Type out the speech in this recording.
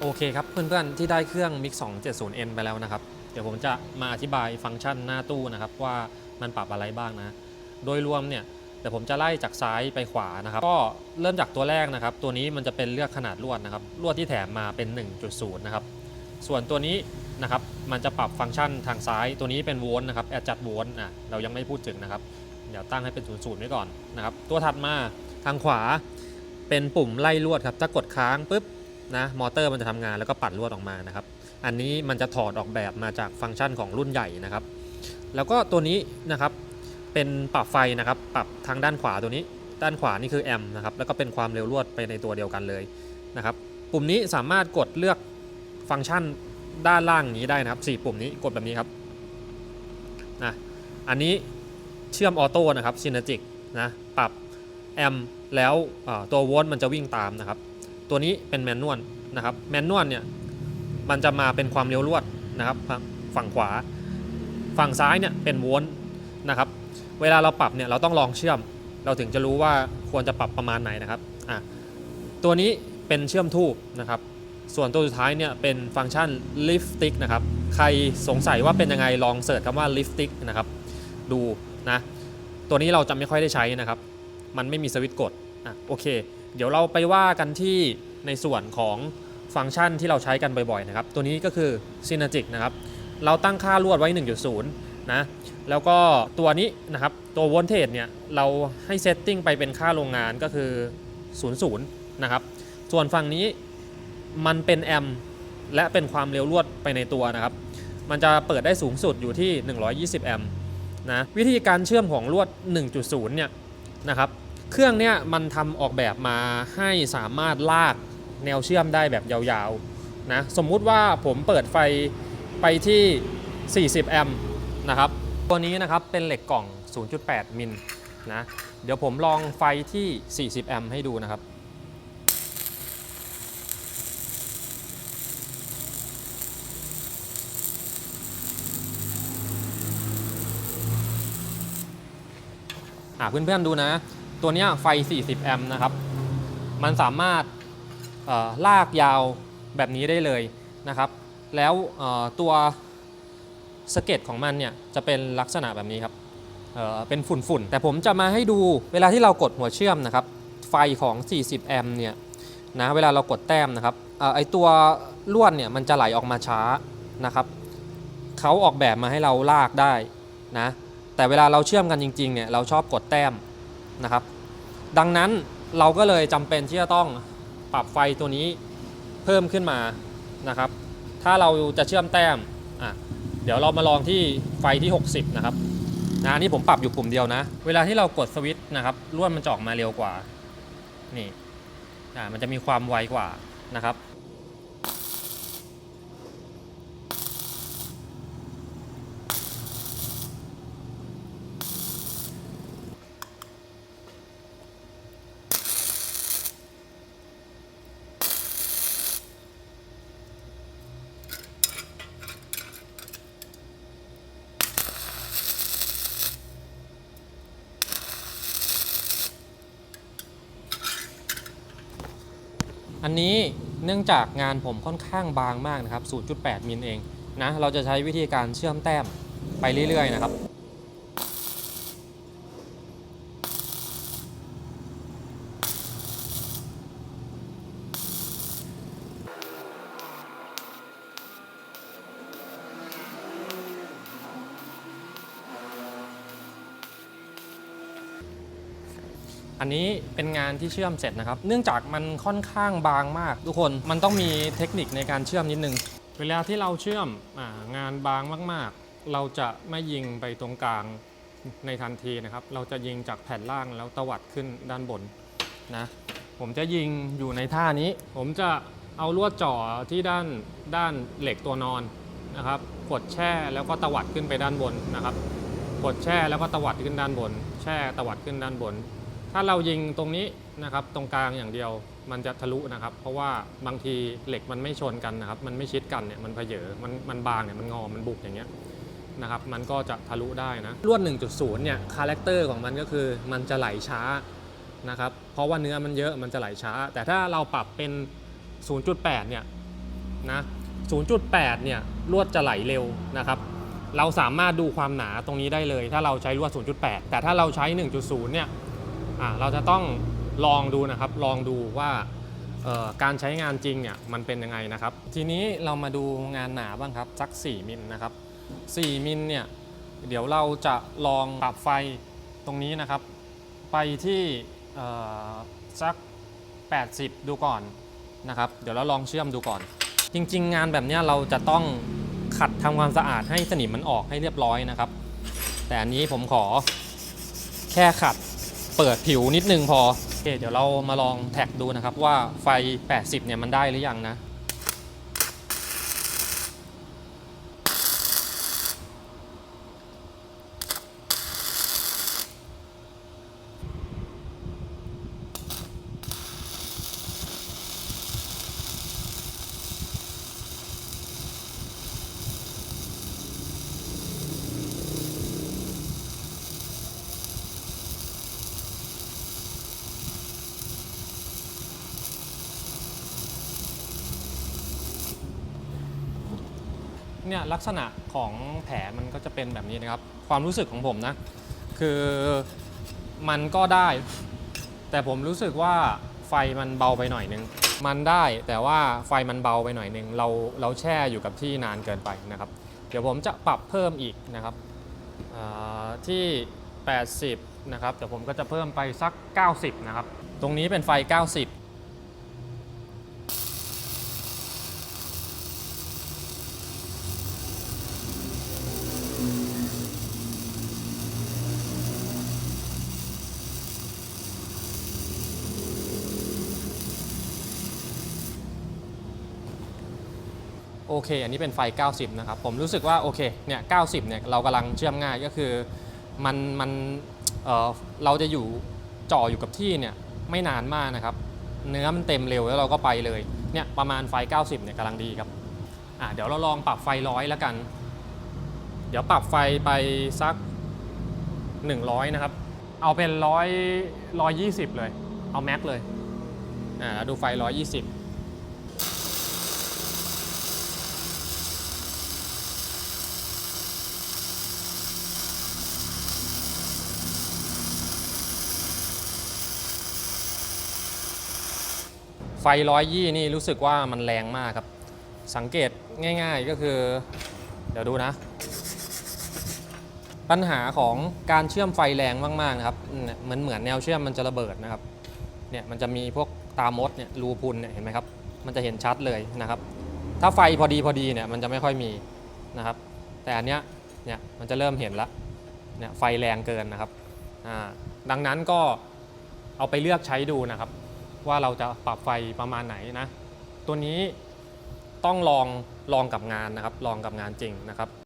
โอเคครับเพื่อนๆที่ได้เครื่อง Mix 270N ไปแล้วนะครับ เดี๋ยวผมจะมาอธิบายฟังก์ชันหน้าตู้นะครับ ว่ามันปรับอะไรบ้างนะ โดยรวมเนี่ยเดี๋ยวผมจะไล่จากซ้ายไปขวานะครับ ก็เริ่มจากตัวแรกนะครับ ตัวนี้มันจะเป็นเลือกขนาดลวดนะครับลวดที่แถมมาเป็น 1.0 นะครับ ส่วนตัวนี้นะครับมันจะปรับฟังก์ชันทางซ้ายตัวนี้เป็นโวลต์นะครับแอดจัดโวลต์อะเรายังไม่พูดถึงนะครับเดี๋ยวตั้งให้เป็น0ูนย์ไว้ก่อนนะครับตัวถัดมาทางขวาเป็นปุ่มไล่ลวดครับถ้ากดค้างปุ๊บ นะมอเตอร์มันจะทำงานแล้วก็ปัดลวดออกมานะครับ อันนี้มันจะถอดออกแบบมาจากฟังก์ชันของรุ่นใหญ่นะครับ แล้วก็ตัวนี้นะครับเป็นปรับไฟนะครับ ปรับทางด้านขวาตัวนี้ ด้านขวานี่คือแอมนะครับแล้วก็เป็นความเร็วลวดไปในตัวเดียวกันเลยนะครับปุ่มนี้สามารถกดเลือกฟังก์ชันด้านล่างนี้ได้นะครับสี่ปุ่มนี้กดแบบนี้ครับนะอันนี้เชื่อมออโต้นะครับซิน e จิกนะปรับแอมแล้วตัวโวลต์มันจะวิ่งตามนะครับ ตัวนี้เป็นแมนนวลนะครับแมนนวลเนี่ยมันจะมาเป็นความเร็วลวดนะครับฝั่งขวา ฝั่งซ้ายเนี่ยเป็นโวลต์นะครับเวลาเราปรับเนี่ยเราต้องลองเชื่อม เราถึงจะรู้ว่าควรจะปรับประมาณไหนนะครับอะตัวนี้เป็นเชื่อมทูบนะครับส่วนตัวสุดท้ายเนี่ยเป็นฟังก์ชัน lift stick นะครับใครสงสัยว่าเป็นยังไงลองเสิร์ชคำว่า lift stick นะครับดูนะตัวนี้เราจะไม่ค่อยได้ใช้นะครับ มันไม่มีสวิตช์กดอะโอเค เดี๋ยวเราไปว่ากันที่ในส่วนของฟังก์ชันที่เราใช้กันบ่อยๆนะครับ ตัวนี้ก็คือ Synergic นะครับ เราตั้งค่าลวดไว้ 1.0 นะ แล้วก็ตัวนี้นะครับ ตัวโวลเทจเนี่ย เราให้เซตติ้งไปเป็นค่าโรงงานก็คือ 00 นะครับ ส่วนฝั่งนี้มันเป็นแอมป์และเป็นความเร็วลวดไปในตัวนะครับ มันจะเปิดได้สูงสุดอยู่ที่ 120 แอมป์นะ วิธีการเชื่อมของลวด 1.0 เนี่ยนะครับ เครื่องเนี่ยมันทำออกแบบมาให้สามารถลากแนวเชื่อมได้แบบยาวๆนะสมมุติว่าผมเปิดไฟไปที่ 40 แอมป์นะครับ ตัวนี้นะครับเป็นเหล็กกล่อง 0.8 มิลนะเดี๋ยวผมลองไฟที่ 40 แอมป์ให้ดูนะครับอ่าเพื่อนๆดูนะ ตัวนี้ไฟ 40 แอมป์นะครับ มันสามารถลากยาวแบบนี้ได้เลยนะครับ แล้วตัวสเก็ตของมันเนี่ยจะเป็นลักษณะแบบนี้ครับเเป็นฝุ่นๆ แต่ผมจะมาให้ดูเวลาที่เรากดหัวเชื่อมนะครับ ไฟของ 40 แอมป์เนี่ยนะเวลาเรากดแต้มนะครับออไอตัวลวดเนี่ยมันจะไหลออกมาช้านะครับเขาออกแบบมาให้เราลากได้นะแต่เวลาเราเชื่อมกันจริงๆเนี่ยเราชอบกดแต้มนะครับ ดังนั้นเราก็เลยจำเป็นที่จะต้องปรับไฟตัวนี้เพิ่มขึ้นมานะครับ ถ้าเราจะเชื่อมแต้มอะเดี๋ยวเรามาลองที่ไฟที่ 60 นะครับนะนี่ผมปรับอยู่ปุ่มเดียวนะ เวลาที่เรากดสวิตช์นะครับลวดมันจะออกมาเร็วกว่า นี่อ่ามันจะมีความไวกว่านะครับ อันนี้เนื่องจากงานผมค่อนข้างบางมากนะครับ 0.8 มิลเองนะ เราจะใช้วิธีการเชื่อมแต้มไปเรื่อยๆนะครับ อันนี้เป็นงานที่เชื่อมเสร็จนะครับ เนื่องจากมันค่อนข้างบางมาก ทุกคนมันต้องมีเทคนิคในการเชื่อมนิดนึง เวลาที่เราเชื่อมองานบางมาก ๆ เราจะไม่ยิงไปตรงกลางในทันทีนะครับ เราจะยิงจากแผ่นล่างแล้วตวัดขึ้นด้านบนนะผมจะยิงอยู่ในท่านี้ ผมจะเอาลวดจ่อที่ด้านด้านเหล็กตัวนอนนะครับกดแช่แล้วก็ตวัดขึ้นไปด้านบนนะครับกดแช่แล้วก็ตวัดขึ้นด้านบน แช่ตวัดขึ้นด้านบน ถ้าเรายิงตรงนี้นะครับตรงกลางอย่างเดียวมันจะทะลุนะครับ เพราะว่าบางทีเหล็กมันไม่ชนกันนะครับ มันไม่ชิดกันเนี่ยมันเพเยอมันมันบางเนี่ยมันงอมันบุกอย่างเงี้ยนะครับ มันก็จะทะลุได้นะลวด 1.0 เนี่ยคาแรคเตอร์ของมันก็คือมันจะไหลช้านะครับ เพราะว่าเนื้อมันเยอะมันจะไหลช้า แต่ถ้าเราปรับเป็น 0.8 เนี่ยนะ 0.8 เนี่ยลวดจะไหลเร็วนะครับ เราสามารถดูความหนาตรงนี้ได้เลย ถ้าเราใช้ลวด 0.8 แต่ถ้าเราใช้ 1.0 เนี่ย เราจะต้องลองดูนะครับ ลองดูว่าการใช้งานจริงเนี่ยมันเป็นยังไงนะครับ ทีนี้เรามาดูงานหนาบ้างครับสัก 4 มิลนะครับ 4 มิลเนี่ยเดี๋ยวเราจะลองปรับไฟตรงนี้นะครับ ไปที่สัก 80 ดูก่อนนะครับ เดี๋ยวเราลองเชื่อมดูก่อน จริง ๆ งานแบบนี้เราจะต้องขัดทำความสะอาดให้สนิมมันออกให้เรียบร้อยนะครับ แต่อันนี้ผมขอแค่ขัด เปิดผิวนิดนึงพอโอเคเดี๋ยวเรามาลองแท็กดูนะครับว่าไฟ 80 เนี่ยมันได้หรือยังนะ เนี่ยลักษณะของแผลมันก็จะเป็นแบบนี้นะครับ ความรู้สึกของผมนะ คือมันก็ได้ แต่ผมรู้สึกว่าไฟมันเบาไปหน่อยนึง มันได้แต่ว่าไฟมันเบาไปหน่อยนึง เราเราแช่อยู่กับที่นานเกินไปนะครับ เดี๋ยวผมจะปรับเพิ่มอีกนะครับอ่าที่ 80 นะครับแต่ผมก็จะเพิ่มไปสัก 90 นะครับ ตรงนี้เป็นไฟ 90 โอเค อันนี้เป็นไฟ 90 นะครับ ผมรู้สึกว่าโอเค เนี่ย 90 เนี่ย เรากำลังเชื่อมง่ายก็คือ มัน มันเออเราจะอยู่จ่ออยู่กับที่เนี่ยไม่นานมากนะครับ เนื้อมันเต็มเร็วแล้วเราก็ไปเลย เนี่ยประมาณไฟ 90 เนี่ยกำลังดีครับ อะเดี๋ยวเราลองปรับไฟร้อยแล้วกัน เดี๋ยวปรับไฟไปสัก 100 นะครับ เอาเป็นร้อยร้อยยี่สิบเลย เอาแม็กเลย อ่าแล้วดูไฟ120 ไฟร้อยยี่นี่รู้สึกว่ามันแรงมากครับ สังเกตง่าย ๆก็คือ เดี๋ยวดูนะ ปัญหาของการเชื่อมไฟแรงมากๆนะครับเนี่ยเหมือนเหมือนแนวเชื่อมมันจะระเบิดนะครับเนี่ยมันจะมีพวกตามดเนี่ยรูพุนเนี่ยเห็นไหมครับมันจะเห็นชัดเลยนะครับ ถ้าไฟพอดีพอดีเนี่ยมันจะไม่ค่อยมีนะครับ แต่อันเนี้ยเนี่ยมันจะเริ่มเห็นละเนี่ยไฟแรงเกินนะครับอ่าดังนั้นก็เอาไปเลือกใช้ดูนะครับ ว่าเราจะปรับไฟประมาณไหนนะ ตัวนี้ต้องลองลองกับงานนะครับ ลองกับงานจริงนะครับ